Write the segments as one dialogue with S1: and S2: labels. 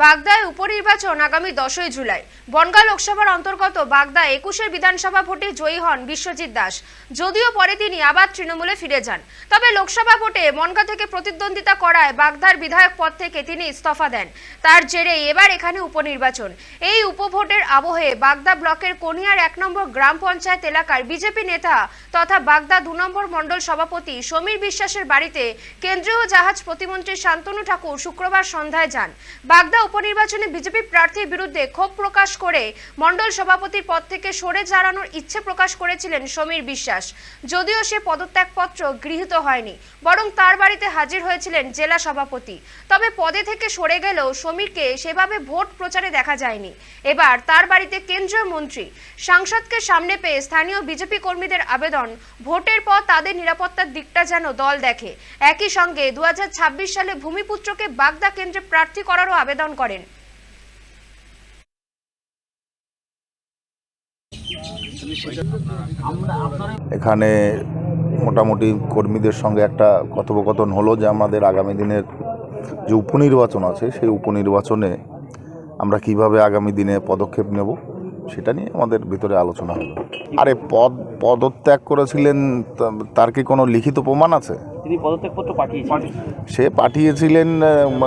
S1: বাগদায় উপনির্বাচন আগামী দশই জুলাই। বনগাঁ লোকসভার অন্তর্গত বাগদা একুশের বিধানসভা ভোটে জয়ী হন বিশ্বজিৎ দাস। যদিও পরে তিনি আবার তৃণমূলে ফিরে যান। তবে লোকসভা ভোটে বনগাঁ থেকে প্রতিদ্বন্দ্বিতা করায় বাগদার বিধায়ক পদ থেকে তিনি ইস্তফা দেন। তার জেরে এবার এখানে উপনির্বাচন। এই উপভোটের আবহে বাগদা ব্লকের কোনিয়ার এক নম্বর গ্রাম পঞ্চায়েত এলাকার বিজেপি নেতা তথা বাগদা দু নম্বর মণ্ডল সভাপতি সমীর বিশ্বাসের বাড়িতে কেন্দ্রীয় জাহাজ প্রতিমন্ত্রী শান্তনু ঠাকুর শুক্রবার সন্ধ্যায় যান। বাগদা উপনির্বাচনে বিজেপি প্রার্থীর বিরুদ্ধে ক্ষোভ প্রকাশ করে মণ্ডল সভাপতির পদ থেকে সরে দাঁড়ানোর ইচ্ছে প্রকাশ করেছিলেন সমীর বিশ্বাস। যদিও সে পদত্যাগপত্র গৃহীত হয়নি, বরং তার বাড়িতে হাজির হয়েছিলেন জেলা সভাপতি। তবে পদে থেকে সরে গেলেও সমীরকে সেভাবে ভোট প্রচারে দেখা যায়নি। এবার তার বাড়িতে কেন্দ্রীয় মন্ত্রী, সাংসদকে সামনে পেয়ে স্থানীয় বিজেপি কর্মীদের আবেদন। ভোটের পর তাদের নিরাপত্তার দিকটা যেন দল দেখে। একই সঙ্গে দু হাজার ছাব্বিশ সালে ভূমিপুত্রকে বাগদা কেন্দ্রে প্রার্থী করারও আবেদন করেন।
S2: এখানে মোটামুটি কর্মীদের সঙ্গে একটা কথোপকথন হলো যে আমাদের আগামী দিনের যে উপনির্বাচন আছে, সেই উপনির্বাচনে আমরা কীভাবে আগামী দিনে পদক্ষেপ নেব, সেটা নিয়ে আমাদের ভিতরে আলোচনা হলো। আরে পদ, পদত্যাগ করেছিলেন তার কি কোনো লিখিত প্রমাণ আছে?
S3: তিনি পদত্যাগপত্র পাঠিয়েছেন
S2: সে পাঠিয়েছিলেন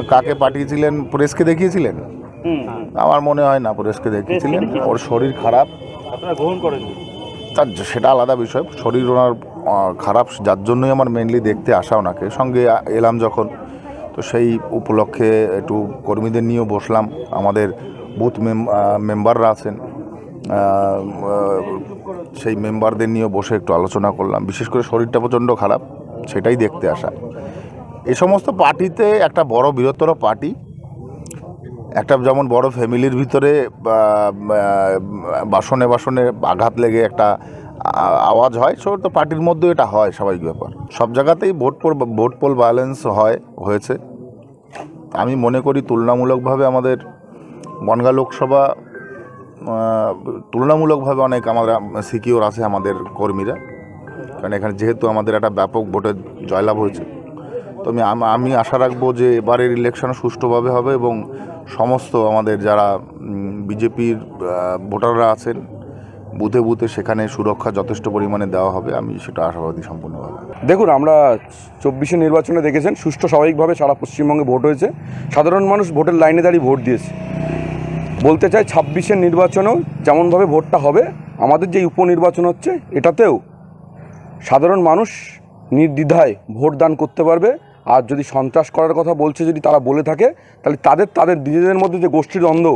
S2: কাকে পাঠিয়েছিলেন? প্রেসকে দেখিয়েছিলেন? আমার মনে হয় না প্রেসকে দেখিয়েছিলেন। ওর শরীর খারাপ।
S3: আপনারা গ্রহণ করেন
S2: তার সেটা আলাদা বিষয়। শরীর ওনার খারাপ যার জন্যই আমার মেনলি দেখতে আসা ওনাকে। সঙ্গে এলাম যখন তো সেই উপলক্ষে একটু কর্মীদের নিয়েও বসলাম। আমাদের বুথ মেম- মেম্বাররা আছেন। সেই মেম্বারদের নিয়েও বসে একটু আলোচনা করলাম। বিশেষ করে শরীরটা প্রচণ্ড খারাপ। সেটাই দেখতে আসা। এ সমস্ত পার্টিতে একটা বড়, বৃহত্তর পার্টি, একটা যেমন বড় ফ্যামিলির ভিতরে বাসনে বাসনে আঘাত লেগে একটা আওয়াজ হয়। সব তো পার্টির মধ্যেও এটা হয়, স্বাভাবিক ব্যাপার। সব জায়গাতেই vote poll vote poll violence হয়, হয়েছে। আমি মনে করি তুলনামূলকভাবে আমাদের বনগা লোকসভা তুলনামূলকভাবে অনেক আমাদের সিকিওর আছে আমাদের কর্মীরা। কারণ এখানে যেহেতু আমাদের একটা ব্যাপক ভোটে জয়লাভ হয়েছে। তো আমি আমি আশা রাখব যে এবারের ইলেকশন সুষ্ঠুভাবে হবে এবং সমস্ত আমাদের যারা বিজেপির ভোটাররা আছেন, বুথে বুথে সেখানে সুরক্ষা যথেষ্ট পরিমাণে দেওয়া হবে। আমি সেটা আশাবাদী সম্পূর্ণভাবে।
S4: দেখুন, আমরা চব্বিশে নির্বাচনে দেখেছেন, সুষ্ঠু স্বাভাবিকভাবে সারা পশ্চিমবঙ্গে ভোট হয়েছে। সাধারণ মানুষ ভোটের লাইনে দাঁড়িয়ে ভোট দিয়েছে। বলতে চাই ছাব্বিশের নির্বাচনেও যেমনভাবে ভোটটা হবে, আমাদের যে উপনির্বাচন হচ্ছে, এটাতেও সাধারণ মানুষ নির্দ্বিধায় ভোট দান করতে পারবে, আর যদি সন্ত্রাস করার কথা বলছে, যদি তারা বলে থাকে, তাহলে তাদের তাদের নিজেদের মধ্যে যে গোষ্ঠী দ্বন্দ্ব,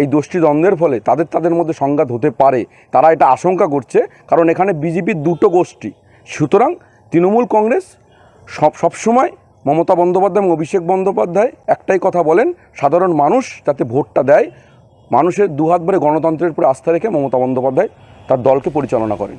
S4: এই গোষ্ঠী দ্বন্দ্বের ফলে তাদের তাদের মধ্যে সংঘাত হতে পারে। তারা এটা আশঙ্কা করছে, কারণ এখানে বিজেপির দুটো গোষ্ঠী। সুতরাং তৃণমূল কংগ্রেস সব সবসময় মমতা বন্দ্যোপাধ্যায় এবং অভিষেক বন্দ্যোপাধ্যায় একটাই কথা বলেন, সাধারণ মানুষ যাতে ভোটটা দেয়, মানুষের দুহাত ভরে গণতন্ত্রের উপরে আস্থা রেখে মমতা বন্দ্যোপাধ্যায় তার দলকে পরিচালনা করেন।